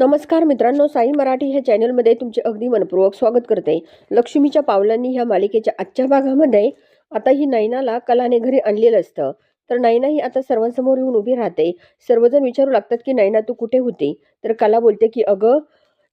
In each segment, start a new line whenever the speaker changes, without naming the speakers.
नमस्कार मित्रांनो साई मराठी ह्या चॅनलमध्ये तुमचे अगदी मनपूर्वक स्वागत करते. लक्ष्मीच्या पावलांनी ह्या मालिकेच्या आजच्या भागामध्ये आता ही नैनाला कलाने घरी आणलेलं असतं. तर नैना ही आता सर्वांसमोर येऊन उभी राहते. सर्वजण विचारू लागतात की नैना तू कुठे होती? तर कला बोलते की अगं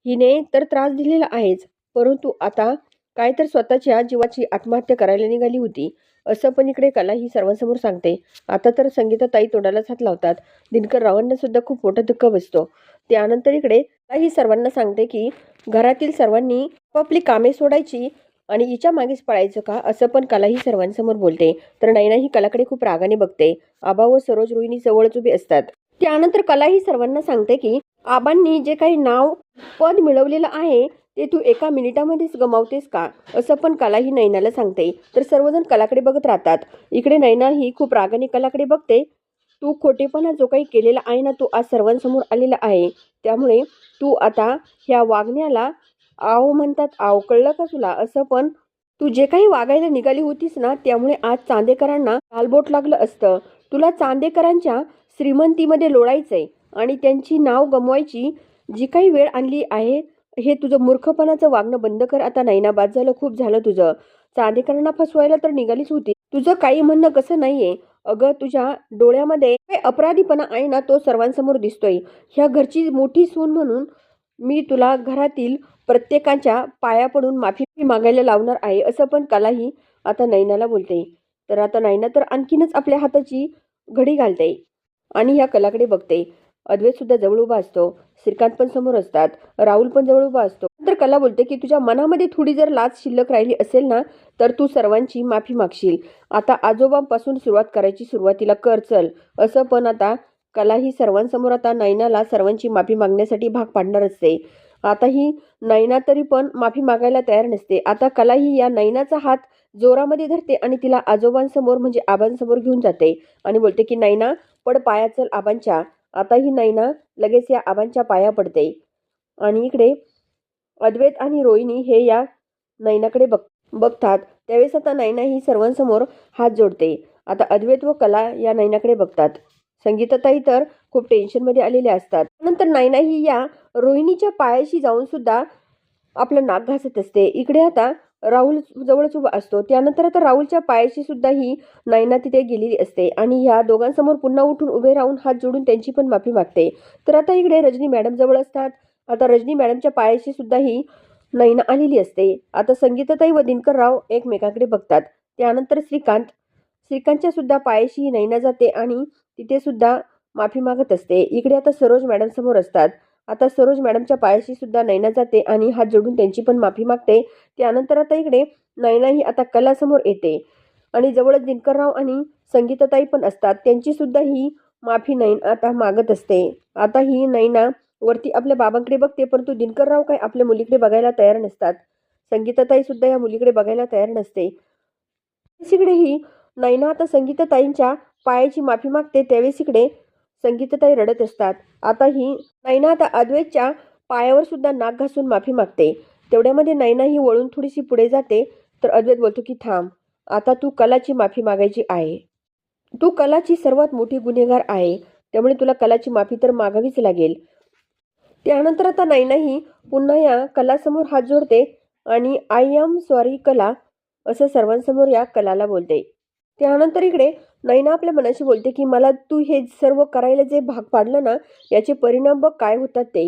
हिने तर त्रास दिलेला आहेच परंतु आता काय तर स्वतःच्या जीवाची आत्महत्या करायला निघाली होती. असं पण इकडे कला ही सर्वांसमोर सांगते. आता तर संगीता ताई तोंडालाच हात लावतात. दिनकर रावांना सुद्धा खूप मोठा दुःख बसतो. त्यानंतर इकडे ही सर्वांना सांगते की घरातील सर्वांनी आपापली कामे सोडायची आणि हिच्या मागेच पळायचं का असं पण कला ही सर्वांसमोर बोलते. तर नैना ही कलाकडे खूप रागाने बघते. आबा व सरोज रोहिणी जवळच उभी असतात. त्यानंतर कला ही सर्वांना सांगते की आबांनी जे काही नाव पद मिळवलेलं आहे ते तू एका मिनिटामध्येच गमावतेस का? असं पण कला ही नैनाला सांगते. तर सर्वजण कलाकडे बघत राहतात. इकडे नैना ही खूप रागाने कलाकडे बघते. तू खोटेपणा जो काही केलेला आहे ना तो आज सर्वांसमोर आलेला आहे. त्यामुळे तू आता ह्या वागण्याला आव म्हणतात आव कळलं का तुला? असं पण तू जे काही वागायला निघाली होतीस ना त्यामुळे आज चांदेकरांना कालबोट लागलं असतं. तुला चांदेकरांच्या श्रीमंतीमध्ये लोळायचंय आणि त्यांची नाव गमवायची जी काही वेळ आणली आहे हे तुझं मूर्खपणाचं वागणं बंद कर. आता नैना बाद झालं खूप झालं तुझं. चांदेकरांना फसवायला तर निघालीच होती. तुझं काही म्हणणं कसं नाहीये. अगं तुझ्या डोळ्यामध्ये काय अपराधीपणा आहे ना तो सर्वांसमोर दिसतोय. ह्या घरची मोठी सून म्हणून मी तुला घरातील प्रत्येकाच्या पाया पडून माफी मागायला लावणार आहे असं पण कलाही आता नैनाला बोलते. तर आता नैना तर आणखीनच आपल्या हाताची घडी घालते आणि ह्या कलाकडे बघते. अद्वैतसुद्धा जवळ उभा असतो श्रीकांत पण समोर असतात राहुल पण जवळ उभा असतो. तर कला बोलते की तुझ्या मनामध्ये थोडी जर लाच शिल्लक राहिली असेल ना तर तू सर्वांची माफी मागशील. आता आजोबांपासून सुरुवात करायची सुरुवातीला कर चल. असं पण आता कला ही सर्वांसमोर आता नैनाला सर्वांची माफी मागण्यासाठी भाग पाडणार असते. आता ही नैना तरी पण माफी मागायला तयार नसते. आता कला ही या नैनाचा हात जोरामध्ये धरते आणि तिला आजोबांसमोर म्हणजे आबांसमोर घेऊन जाते आणि बोलते की नैना पड पाया चल आबांच्या. आता ही नैना लगेच या आबांच्या पाया पडते. आणि इकडे अद्वैत आणि रोहिणी हे या नैनाकडे बघ बघतात. त्यावेळेस आता नैना ही सर्वांसमोर हात जोडते. आता अद्वैत व कला या नैनाकडे बघतात. संगीताताई तर खूप टेन्शनमध्ये आलेल्या असतात. नंतर नैना ही या रोहिणीच्या पायाशी जाऊन सुद्धा आपलं नाक घासत असते. इकडे आता राहुल जवळच उभा असतो. त्यानंतर आता राहुलच्या पायाशी सुद्धा ही नैना तिथे गेलेली असते आणि ह्या दोघांसमोर पुन्हा उठून उभे राहून हात जोडून त्यांची पण माफी मागते. तर आता इकडे रजनी मॅडम जवळ असतात. आता रजनी मॅडमच्या पायाशी सुद्धा ही नैना आलेली असते. आता संगीताताई व दिनकरराव एकमेकांकडे बघतात. त्यानंतर श्रीकांत. श्रीकांतच्या सुद्धा पायाशी ही नैना जाते आणि तिथे सुद्धा माफी मागत असते. इकडे आता सरोज मॅडम समोर असतात. आता सरोज मॅडमच्या पायाशी सुद्धा नैना जाते आणि हात जोडून त्यांची पण माफी मागते. त्यानंतर आता इकडे नैना ही आता कलासमोर येते. आणि जवळच दिनकरराव आणि संगीताताई पण असतात. त्यांची सुद्धा ही माफी नैन आता मागत असते. आता ही नैना वरती आपल्या बाबांकडे बघते परंतु दिनकरराव काय आपल्या मुलीकडे बघायला तयार नसतात. संगीताताई सुद्धा या मुलीकडे बघायला तयार नसते. इकडे ही नैना आता संगीताताईंच्या पायाची माफी मागते. त्यावेळेस इकडे संगीतताई रडत असतात. आता ही नैना आता अद्वैतच्या पायावर सुद्धा नाक घासून माफी मागते. तेवढ्यामध्ये नैना ही वळून थोडीशी पुढे जाते. तर अद्वैत बोलतो की थांब आता तू कलाची माफी मागायची आहे. तू कलाची सर्वात मोठी गुन्हेगार आहे. त्यामुळे तुला कलाची माफी तर मागावीच लागेल. त्यानंतर आता नैना ही पुन्हा या कलासमोर हात जोडते आणि आय एम सॉरी कला असं सर्वांसमोर या कलाला बोलते. त्यानंतर इकडे नैना आपल्या मनाशी बोलते की मला तू हे सर्व करायला जे भाग पाडलं ना याचे परिणाम बघ काय होतात ते.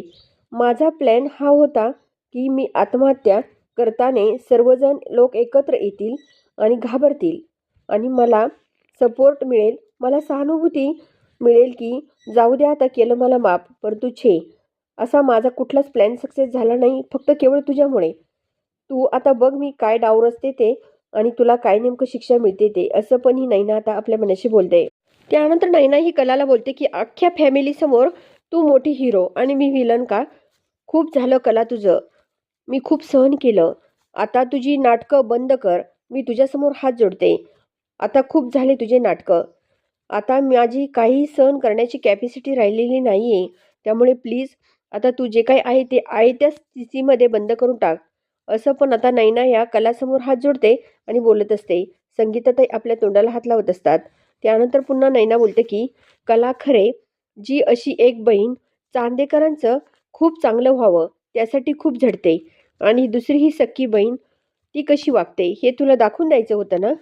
माझा प्लॅन हा होता की मी आत्महत्या करताना सर्वजण लोक एकत्र येतील आणि घाबरतील आणि मला सपोर्ट मिळेल. मला सहानुभूती मिळेल की जाऊ द्या आता केलं मला माफ परंतु छे असा माझा कुठलाच प्लॅन सक्सेस झाला नाही फक्त केवळ तुझ्यामुळे. तू आता बघ मी काय डाव रचते ते आणि तुला काय नेमकं शिक्षा मिळते ते असं पण ही नैना आता आपल्या मनाशी बोलते. त्यानंतर नैना ही कलाला बोलते की अख्ख्या फॅमिलीसमोर तू मोठी हिरो आणि मी विलन का? खूप झालं कला तुझं. मी खूप सहन केलं. आता तुझी नाटकं बंद कर. मी तुझ्यासमोर हात जोडते. आता खूप झाले तुझे नाटकं. आता माझी काही सहन करण्याची कॅपॅसिटी राहिलेली नाही आहे त्यामुळे प्लीज आता तू जे काही आहे ते आहे त्या स्थितीमध्ये बंद करून टाक. असं पण आता नैना या कलासमोर हात जोडते आणि बोलत असते. संगीताताई आपल्या तोंडाला हात लावत असतात. त्यानंतर पुन्हा नैना बोलते की कला खरे जी अशी एक बहीण चांदेकरांचं खूप चांगलं व्हावं त्यासाठी खूप झडते. आणि दुसरी ही सख्खी बहीण ती कशी वागते हे तुला दाखवून द्यायचं होतं ना?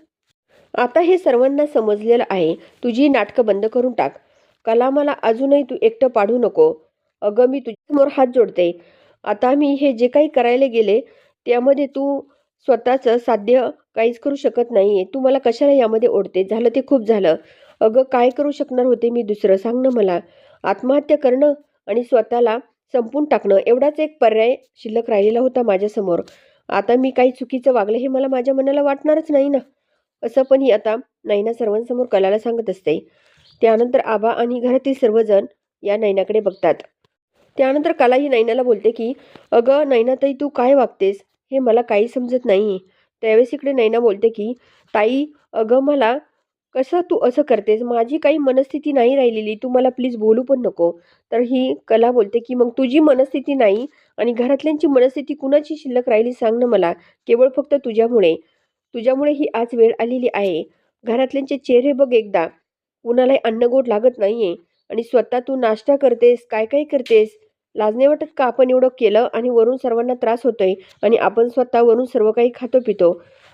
आता हे सर्वांना समजलेलं आहे. तुझी नाटकं बंद करून टाक. कला मला अजूनही तू एकटं पाडू नको. अगं मी तुझ्यासमोर हात जोडते. आता मी हे जे काही करायला गेले त्यामध्ये तू स्वतःचं साध्य काहीच करू शकत नाही आहे तू मला कशाला यामध्ये ओढते? झालं ते खूप झालं. अगं काय करू शकणार होते मी दुसरं? सांग ना मला. आत्महत्या करणं आणि स्वतःला संपून टाकणं एवढाच एक पर्याय शिल्लक राहिलेला होता माझ्यासमोर. आता मी काही चुकीचं वागलं हे मला माझ्या मनाला वाटणारच नाही ना? असं पण ही आता नैना सर्वांसमोर कलाला सांगत असते. त्यानंतर आबा आणि घरातील सर्वजण या नैनाकडे बघतात. त्यानंतर कला ही नैनाला बोलते की अगं नैनाताई तू काय वागतेस? हे मला काही समजत नाही त्यावेळेस इकडे नैना बोलते की ताई अगं मला कसं तू असं करतेस? माझी काही मनस्थिती नाही राहिलेली. तू मला प्लीज बोलू पण नको. तर ही कला बोलते की मग तुझी मनस्थिती नाही आणि घरातल्यांची मनस्थिती कुणाची शिल्लक राहिली सांग ना मला. केवळ फक्त तुझ्यामुळे. तुझ्यामुळे ही आज वेळ आलेली आहे. घरातल्यांचे चेहरे बघ एकदा. कुणालाही अन्नगोट लागत नाहीये. आणि स्वतः तू नाश्ता करतेस काय काय करतेस? लाजणे वाटत का आपण एवढं केलं आणि वरून सर्वांना त्रास होतोय आणि आपण स्वतः वरून सर्व काही खातो पितो?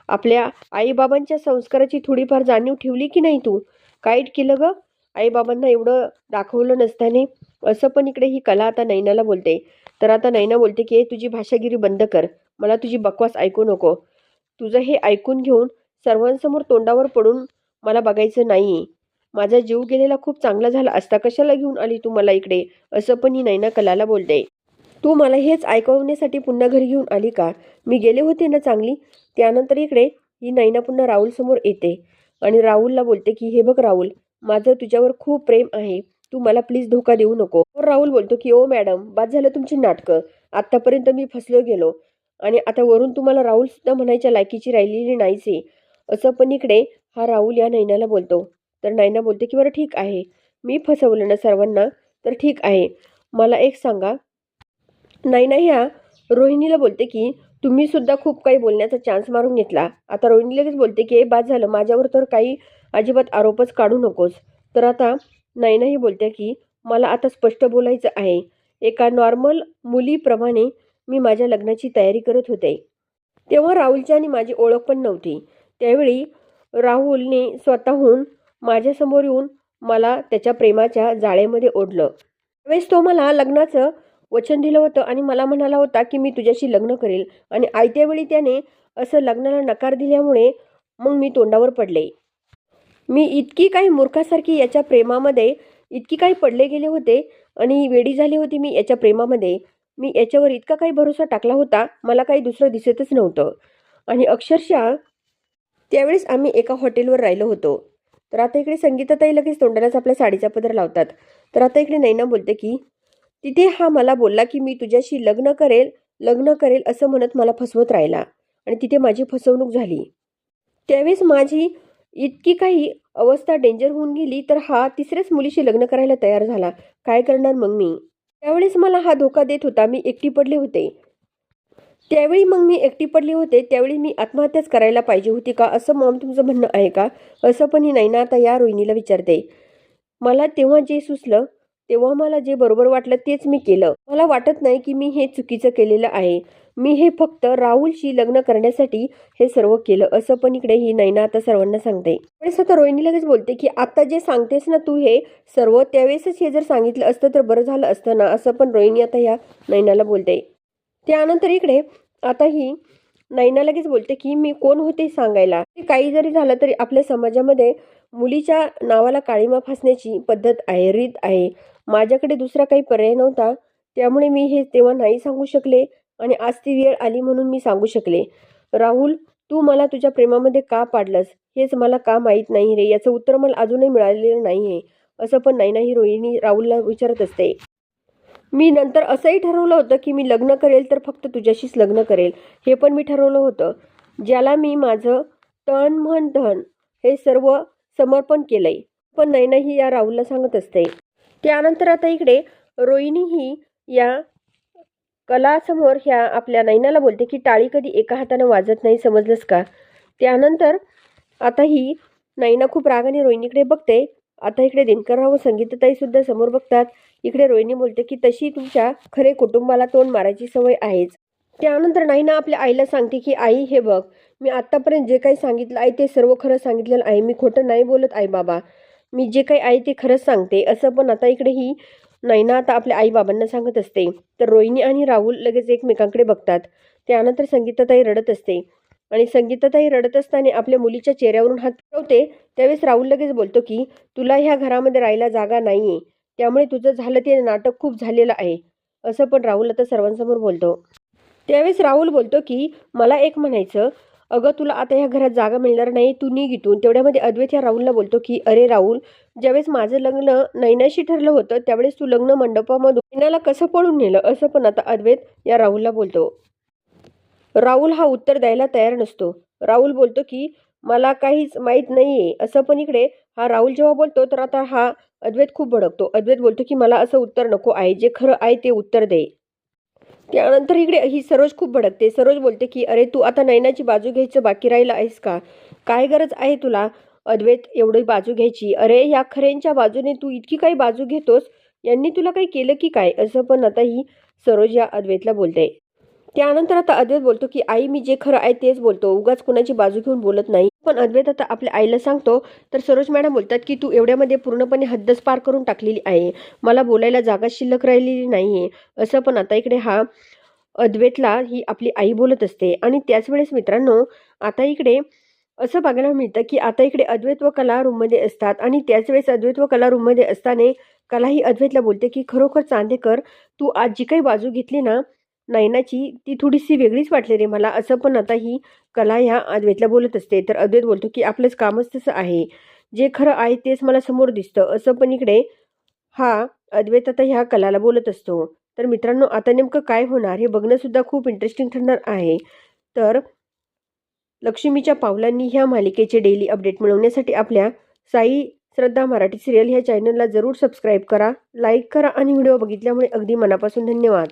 आपल्या आईबाबांच्या संस्काराची थोडीफार जाणीव ठेवली की नाही तू? काहीट केलं ग? आईबाबांना एवढं दाखवलं नसताने असं पण इकडे ही कला आता नैनाला बोलते. तर आता नैना बोलते की "ए, तुझी भाषागिरी बंद कर. मला तुझी बकवास ऐकू नको. तुझं हे ऐकून घेऊन सर्वांसमोर तोंडावर पडून मला बघायचं नाही माझा जीव गेलेला खूप चांगला झाला असता कशाला घेऊन आली तू मला इकडे? असं पण ही नैना कलाला बोलते. तू मला हेच ऐकवण्यासाठी पुन्हा घरी घेऊन आली का? मी गेले होते ना चांगली? त्यानंतर इकडे ही नैना पुन्हा राहुल समोर येते. आणि राहुलला बोलते की हे बघ राहुल माझं तुझ्यावर खूप प्रेम आहे. तू मला प्लीज धोका देऊ नको. राहुल बोलतो की हो ओ मॅडम बाद झालं तुमची नाटकं. आत्तापर्यंत मी फसलो गेलो. आणि आता वरून तुम्हाला राहुल सुद्धा म्हणायच्या लायकीची राहिलेली नाहीच आहे. असं पण इकडे हा राहुल या नैनाला बोलतो. तर नैना बोलते की बरं ठीक आहे. मी फसवलं ना सर्वांना तर ठीक आहे. मला एक सांगा. नैना ह्या रोहिणीला बोलते की तुम्ही सुद्धा खूप काही बोलण्याचा चान्स मारून घेतला. आता रोहिणी लगेच बोलते की हे बाद झालं. माझ्यावर तर काही अजिबात आरोपच काढू नकोस. तर आता नैनाही बोलते की मला आता स्पष्ट बोलायचं आहे. एका नॉर्मल मुलीप्रमाणे मी माझ्या लग्नाची तयारी करत होते. तेव्हा राहुलची आणि माझी ओळख पण नव्हती. त्यावेळी राहुलने स्वतःहून माझ्यासमोर येऊन मला त्याच्या प्रेमाच्या जाळेमध्ये ओढलं. त्यावेळेस तो मला लग्नाचं वचन दिलं होतं आणि मला म्हणाला होता की मी तुझ्याशी लग्न करेल आणि आयत्यावेळी त्याने असं लग्नाला नकार दिल्यामुळे मग मी तोंडावर पडले. मी इतकी काही मूर्खासारखी याच्या प्रेमामध्ये इतकी काही पडले गेले होते आणि वेडी झाली होती मी याच्या प्रेमामध्ये. मी याच्यावर इतका काही भरोसा टाकला होता मला काही दुसरं दिसतच नव्हतं. आणि अक्षरशः त्यावेळेस आम्ही एका हॉटेलवर राहिलो होतो. तर आता इकडे संगीताताई लगेच तोंडालाच आपल्या साडीचा पदर लावतात. तर आता इकडे नैना बोलते की तिथे हा मला बोलला की मी तुझ्याशी लग्न करेल लग्न करेल असं म्हणत मला फसवत राहिला आणि तिथे माझी फसवणूक झाली. त्यावेळेस माझी इतकी काही अवस्था डेंजर होऊन गेली तर हा तिसऱ्याच मुलीशी लग्न करायला तयार झाला. काय करणार मग मी? त्यावेळेस मला हा धोका देत होता. मी एकटी पडले होते. त्यावेळी मग मी एकटी पडली होते त्यावेळी मी आत्महत्याच करायला पाहिजे होती का? असं मॉम तुमचं म्हणणं आहे का? असं पण ही नैना आता या रोहिणीला विचारते. मला तेव्हा जे सुचलं तेव्हा मला जे बरोबर वाटलं तेच मी केलं. मला वाटत नाही की मी हे चुकीचं केलेलं आहे. मी हे फक्त राहुलशी लग्न करण्यासाठी हे सर्व केलं असं पण इकडे ही नैना आता सर्वांना सांगते. पण आता रोहिणी लगेच बोलते की आता जे सांगतेस ना तू हे सर्व त्यावेळेसच हे जर सांगितलं असतं तर बरं झालं असतं ना? असं पण रोहिणी आता ह्या नैनाला बोलते. त्यानंतर इकडे आता ही नैना लगेच बोलते की मी कोण होते सांगायला. काही जरी झालं तरी आपल्या समाजामध्ये मुलीच्या नावाला काळीमा फासण्याची पद्धत आहे रीत आहे. माझ्याकडे दुसरा काही पर्याय नव्हता त्यामुळे मी हे तेव्हा नाही सांगू शकले आणि आज ती वेळ आली म्हणून मी सांगू शकले. राहुल तू मला तुझ्या प्रेमामध्ये का पाडलंस? हेच मला का माहीत नाही रे? याचं उत्तर मला अजूनही मिळालेलं नाही आहे असं पण नैना ही रोहिणी राहुलला विचारत असते. मी नंतर असंही ठरवलं होतं की मी लग्न करेल तर फक्त तुझ्याशीच लग्न करेल. हे पण मी ठरवलं होतं. ज्याला मी माझं तन मन धन हे सर्व समर्पण केलंय. पण नैना ही या राहुलला सांगत असते. त्यानंतर आता इकडे रोहिणी ही या कलासमोर ह्या आपल्या नैनाला बोलते की टाळी कधी एका हातानं वाजत नाही समजलंस का? त्यानंतर आता ही नैना खूप रागाने रोहिणीकडे बघते. आता इकडे दिनकरराव व संगीतताई सुद्धा समोर बघतात. इकडे रोहिणी बोलते की तशी तुमच्या खरे कुटुंबाला तोंड मारायची सवय आहेच. त्यानंतर नाही ना आपल्या आईला सांगते की आई हे बघ मी आत्तापर्यंत जे काही सांगितलं आहे ते सर्व खरं सांगितलेलं आहे. मी खोटं नाही बोलत आई बाबा. मी जे काही आहे ते खरंच सांगते. असं पण आता इकडे ही नैना आता आपल्या आई बाबांना सांगत असते. तर रोहिणी आणि राहुल लगेच एकमेकांकडे बघतात. त्यानंतर संगीताताई रडत असते. आणि संगीताताई रडत असताना आपल्या मुलीच्या चेहऱ्यावरून हात फिरवते. त्यावेळेस राहुल लगेच बोलतो की तुला ह्या घरामध्ये राहायला जागा नाही आहे त्यामुळे तुझं झालं ते नाटक खूप झालेलं आहे. असं पण राहुल आता सर्वांसमोर बोलतो. त्यावेळेस राहुल बोलतो की मला एक म्हणायचं. अगं तुला आता ह्या घरात जागा मिळणार नाही तू निघ इथून. तेवढ्यामध्ये अद्वैत ह्या राहुलला बोलतो की अरे राहुल ज्यावेळेस माझं लग्न नैनाशी ठरलं होतं त्यावेळेस तू लग्न मंडपामधून नैनाला कसं पळून नेलं? असं पण आता अद्वैत या राहुलला बोलतो. राहुल हा उत्तर द्यायला तयार नसतो. राहुल बोलतो की मला काहीच माहीत नाही आहे असं पण इकडे हा राहुल जेव्हा बोलतो तर आता हा अद्वैत खूप भडकतो. अद्वैत बोलतो की मला असं उत्तर नको आहे जे खरं आहे ते उत्तर दे. त्यानंतर इकडे ही सरोज खूप भडकते. सरोज बोलते की अरे तू आता नैनाची बाजू घ्यायचं बाकी राहिलं आहेस का? काय गरज आहे तुला अद्वैत एवढी बाजू घ्यायची? अरे या खऱ्यांच्या बाजूने तू इतकी काही बाजू घेतोस यांनी तुला काही केलं की काय? असं पण आता ही सरोज या अद्वैतला बोलते. त्यानंतर आता अद्वैत बोलतो की आई मी जे खरं आहे तेच बोलतो. उगाच कुणाची बाजू घेऊन बोलत नाही. पण अद्वैत आता आपल्या आईला सांगतो तर सरोज मॅडम बोलतात की तू एवढ्यामध्ये पूर्णपणे हद्दच पार करून टाकलेली आहे. मला बोलायला जागा शिल्लक राहिलेली नाही असं पण आता इकडे हा अद्वैतला ही आपली आई बोलत असते. आणि त्याच वेळेस मित्रांनो आता इकडे असं बघायला मिळतं की आता इकडे अद्वैत व कला रूममध्ये असतात. आणि त्याच वेळेस अद्वैत व कला रूममध्ये असताना कला ही अद्वैतला बोलते की खरोखर चांदेकर तू आज जी काही बाजू घेतली ना नयनाची ती थोडीशी वेगळीच वाटली रे मला. असं पण आता ही कला ह्या अद्वैतला बोलत असते. तर अद्वैत बोलतो की आपलंच कामच तसं आहे. जे खरं आहे तेच मला समोर दिसतं. असं पण इकडे हा अद्वैत आता ह्या कलाला बोलत असतो. तर मित्रांनो आता नेमकं काय होणार हे बघणंसुद्धा खूप इंटरेस्टिंग ठरणार आहे. तर लक्ष्मीच्या पावलांनी ह्या मालिकेचे डेली अपडेट मिळवण्यासाठी आपल्या साई श्रद्धा मराठी सिरियल ह्या चॅनलला जरूर सबस्क्राईब करा लाईक करा आणि व्हिडिओ बघितल्यामुळे अगदी मनापासून धन्यवाद.